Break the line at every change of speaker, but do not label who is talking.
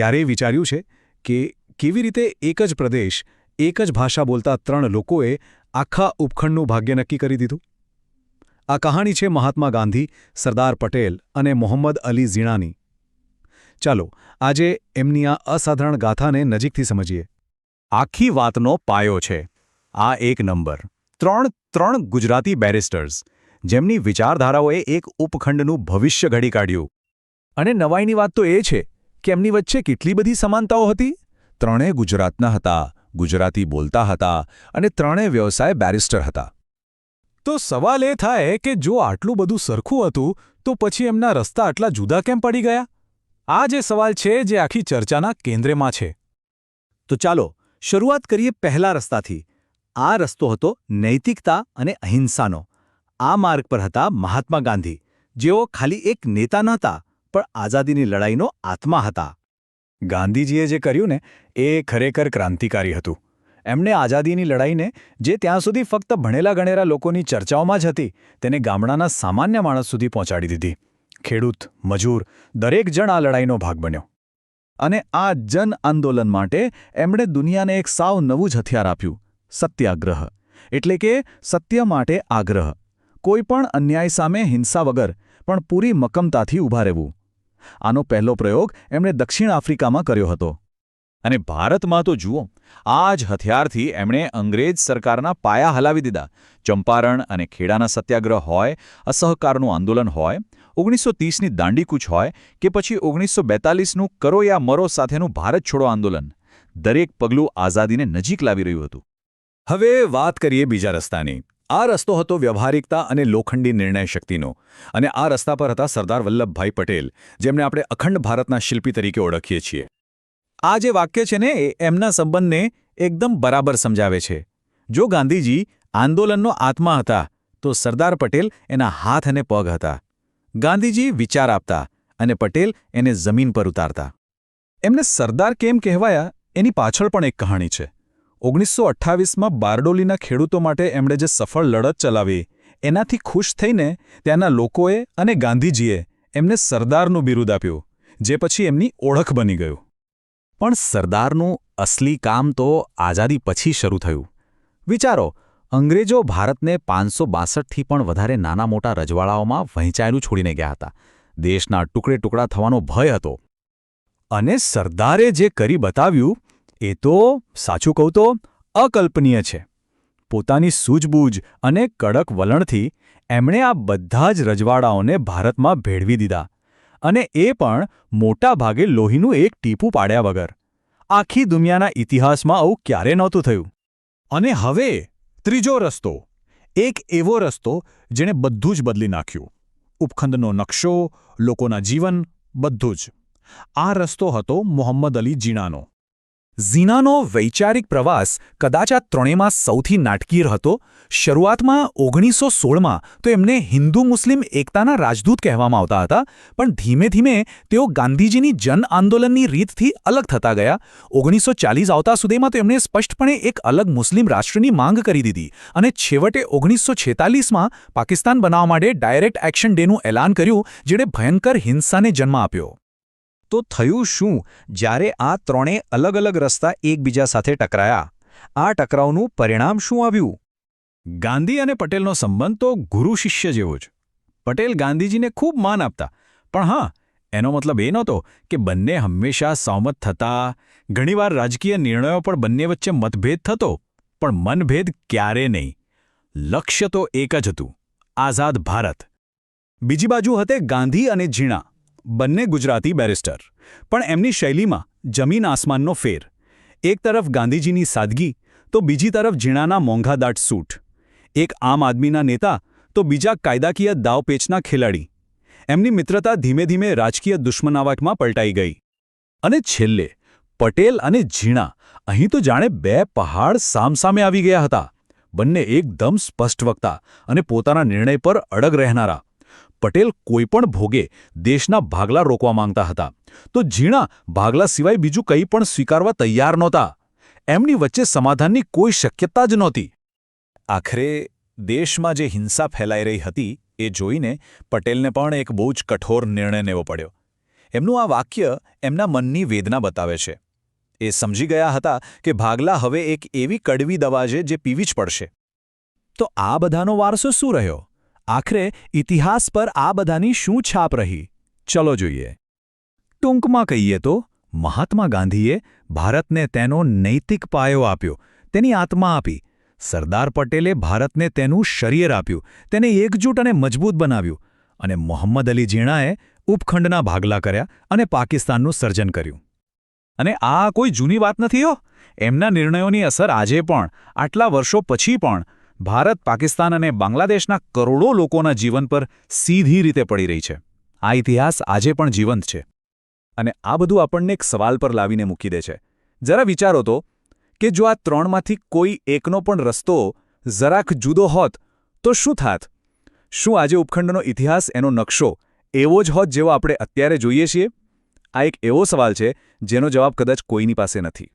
ક્યારેય વિચાર્યું છે કે કેવી રીતે એક જ પ્રદેશ, એક જ ભાષા બોલતા ત્રણ લોકોએ આખા ઉપખંડનું ભાગ્ય નક્કી કરી દીધું? આ કહાણી છે મહાત્મા ગાંધી, સરદાર પટેલ અને મોહમ્મદ અલી ઝીણાની. ચાલો, આજે એમની આ અસાધારણ ગાથાને નજીકથી સમજીએ. આખી વાતનો પાયો છે. આ એક નંબર. ત્રણ ત્રણ ગુજરાતી બેરિસ્ટર્સ, જેમની વિચારધારાઓએ એક ઉપખંડનું ભવિષ્ય ઘડી કાઢ્યું. અને નવાઈની વાત તો એ છે કે એમની વચ્ચે કેટલી બધી સમાનતાઓ હતી? ત્રણેય ગુજરાતના હતા, ગુજરાતી બોલતા હતા અને ત્રણેય વ્યવસાય બેરિસ્ટર હતા. તો સવાલ એ થાય કે જો આટલું બધું સરખું હતું, તો પછી એમના રસ્તા આટલા જુદા કેમ પડી ગયા? આ જે સવાલ છે જે આખી ચર્ચાના કેન્દ્રમાં છે. તો ચાલો, શરૂઆત કરીએ પહેલા રસ્તાથી. આ રસ્તો હતો નૈતિકતા અને અહિંસાનો. આ માર્ગ પર હતા મહાત્મા ગાંધી. જેઓ ખાલી એક નેતા નહોતા પણ આઝાદીની લડાઈનો આત્મા હતા. ગાંધીજીએ જે કર્યું ને, એ ખરેખર ક્રાંતિકારી હતું. એમણે આઝાદીની લડાઈને, જે ત્યાં સુધી ફક્ત ભણેલા ગણેલા લોકોની ચર્ચાઓમાં જ હતી, તેને ગામડાના સામાન્ય માણસ સુધી પહોંચાડી દીધી. ખેડૂત, મજૂર, દરેક જણ આ લડાઈનો ભાગ બન્યો. અને આ જન આંદોલન માટે એમણે દુનિયાને એક સાવ નવું જ હથિયાર આપ્યું, સત્યાગ્રહ. એટલે કે સત્ય માટે આગ્રહ. કોઈ પણ અન્યાય સામે હિંસા વગર, પણ પૂરી મક્કમતાથી ઊભા રહેવું. આનો પહેલો પ્રયોગ એમણે દક્ષિણ આફ્રિકામાં કર્યો હતો. અને ભારતમાં તો જુઓ, આ જ હથિયારથી એમણે અંગ્રેજ સરકારના પાયા હલાવી દીધા. ચંપારણ અને ખેડાના સત્યાગ્રહ હોય, અસહકારનું આંદોલન હોય, ઓગણીસો ત્રીસની દાંડીકૂચ હોય કે પછી ઓગણીસો બેતાલીસનું કરો યા મરો સાથેનું ભારત છોડો આંદોલન, દરેક પગલું આઝાદીને નજીક લાવી રહ્યું હતું. હવે વાત કરીએ બીજા રસ્તાની. આ રસ્તો હતો વ્યવહારિકતા અને લોખંડી નિર્ણય શક્તિનો. અને આ રસ્તા પર હતા સરદાર વલ્લભભાઈ પટેલ, જેમને આપણે અખંડ ભારતના શિલ્પી તરીકે ઓળખીએ છીએ. આ જે વાક્ય છે ને એમના સંબંધને એકદમ બરાબર સમજાવે છે. જો ગાંધીજી આંદોલનનો આત્મા હતા, તો સરદાર પટેલ એના હાથ અને પગ હતા. ગાંધીજી વિચાર આપતા અને પટેલ એને જમીન પર ઉતારતા. એમને સરદાર કેમ કહેવાયા, એની પાછળ પણ એક કહાણી છે. ઓગણીસો અઠ્ઠાવીસમાં બારડોલીના ખેડૂતો માટે એમણે જે સફળ લડત ચલાવી, એનાથી ખુશ થઈને ત્યાંના લોકોએ અને ગાંધીજીએ એમને સરદારનું બિરુદ આપ્યું, જે પછી એમની ઓળખ બની ગયું. પણ સરદારનું અસલી કામ તો આઝાદી પછી શરૂ થયું. વિચારો, અંગ્રેજો ભારતને પાંચસો બાસઠથી પણ વધારે નાના મોટા રજવાડાઓમાં વહેંચાયેલું છોડીને ગયા હતા. દેશના ટુકડે ટુકડા થવાનો ભય હતો. અને સરદારે જે કરી બતાવ્યું એ તો, સાચું કહું તો, અકલ્પનીય છે. પોતાની સૂઝબૂઝ અને કડક વલણથી એમણે આ બધા જ રજવાડાઓને ભારતમાં ભેળવી દીધા અને એ પણ મોટા ભાગે લોહીનું એક ટીપું પાડ્યા વગર. આખી દુનિયાના ઇતિહાસમાં આવું ક્યારે નહોતું થયું? અને હવે ત્રીજો રસ્તો, એક એવો રસ્તો જેણે બધું જ બદલી નાખ્યું. ઉપખંડનો નકશો, લોકોના જીવન, બધું જ. આ રસ્તો હતો મોહમ્મદ અલી જીણાનો. ઝીનાનો વૈચારિક પ્રવાસ કદાચ આ ત્રણેયમાં સૌથી નાટકીય હતો. શરૂઆતમાં ઓગણીસો સોળમાં તો એમને હિન્દુ મુસ્લિમ એકતાના રાજદૂત કહેવામાં આવતા હતા, પણ ધીમે ધીમે તેઓ ગાંધીજીની જન આંદોલનની રીતથી અલગ થતા ગયા. ઓગણીસો ચાલીસ આવતા સુધીમાં તો એમણે સ્પષ્ટપણે એક અલગ મુસ્લિમ રાષ્ટ્રની માંગ કરી દીધી અને છેવટે ઓગણીસો છેતાલીસમાં પાકિસ્તાન બનાવવા માટે ડાયરેક્ટ એક્શન ડેનું એલાન કર્યું, જેણે ભયંકર હિંસાને જન્મ આપ્યો. તો થયું શું? જ્યારે આ ત્રણેય અલગ અલગ રસ્તા એકબીજા સાથે ટકરાયા. આ ટકરાવનું પરિણામ શું આવ્યું? ગાંધી અને પટેલનો સંબંધ તો ગુરુ શિષ્ય જેવો જ. પટેલ ગાંધીજીને ખૂબ માન આપતા. પણ હા, એનો મતલબ એ નહોતો કે બંને હંમેશા સહમત થતા. ઘણીવાર રાજકીય નિર્ણયો પણ બંને વચ્ચે મતભેદ થતો. પણ મનભેદ ક્યારે નહીં. લક્ષ્ય તો એક જ હતું. આઝાદ ભારત. બીજી બાજુ હતે ગાંધી અને ઝીણા. બંને ગુજરાતી બેરિસ્ટર. પણ એમની શૈલીમાં જમીન આસમાનનો ફેર. એક તરફ ગાંધીજીની સાદગી, તો બીજી તરફ ઝીણાના મોંઘાદાટ સૂટ. એક આમ આદમીના નેતા, તો બીજા કાયદાકીય દાવપેચના ખેલાડી. એમની મિત્રતા ધીમે ધીમે રાજકીય દુશ્મનાવટમાં પલટાઈ ગઈ. અને છેલ્લે, પટેલ અને ઝીણા અહીં તો જાણે બે પહાડ સામસામે આવી ગયા હતા. બંને એકદમ સ્પષ્ટ વક્તા અને પોતાના નિર્ણય પર અડગ રહેનારા. પટેલ કોઈપણ ભોગે દેશના ભાગલા રોકવા માંગતા હતા. તો ઝીણા ભાગલા સિવાય બીજું કંઈ પણ સ્વીકારવા તૈયાર નહોતા. એમની વચ્ચે સમાધાનની કોઈ શક્યતા જ નહોતી. આખરે દેશમાં જે હિંસા ફેલાઈ રહી હતી એ જોઈને પટેલને પણ એક બહુ જ કઠોર નિર્ણય લેવો પડ્યો.
એમનું આ વાક્ય એમના મનની વેદના બતાવે છે. એ સમજી ગયા હતા કે ભાગલા હવે એક એવી કડવી દવા છે જે પીવી જ પડશે.
તો આ બધાનો વારસો શું રહ્યો? આખરે ઇતિહાસ પર આ બધાની શું છાપ રહી? ચલો જોઈએ. ટૂંકમાં કહીએ તો, મહાત્મા ગાંધીએ ભારતને તેનો નૈતિક પાયો આપ્યો, તેની આત્મા આપી. સરદાર પટેલે ભારતને તેનું શરીર આપ્યું, તેને એકજૂટ અને મજબૂત બનાવ્યું અને મોહમ્મદ અલી ઝીણાએ ઉપખંડના ભાગલા કર્યા અને પાકિસ્તાનનું સર્જન કર્યું.
અને આ કોઈ જૂની વાત નથી હો? એમના નિર્ણયોની અસર આજે પણ, આટલા વર્ષો પછી પણ ભારત, પાકિસ્તાન અને બાંગ્લાદેશના કરોડો લોકોના જીવન પર સીધી રીતે પડી રહી છે. આ ઇતિહાસ આજે પણ જીવંત છે. અને આ બધું આપણને એક સવાલ પર લાવીને મૂકી દે છે. જરા વિચારો તો, કે જો આ ત્રણમાંથી કોઈ એકનો પણ રસ્તો જરાક જુદો હોત, તો શું થાત? શું આજે ઉપખંડનો ઇતિહાસ એનો નકશો એવો જ હોત જેવો આપણે અત્યારે જોઈએ છીએ? આ એક એવો સવાલ છે જેનો જવાબ કદાચ કોઈની પાસે નથી.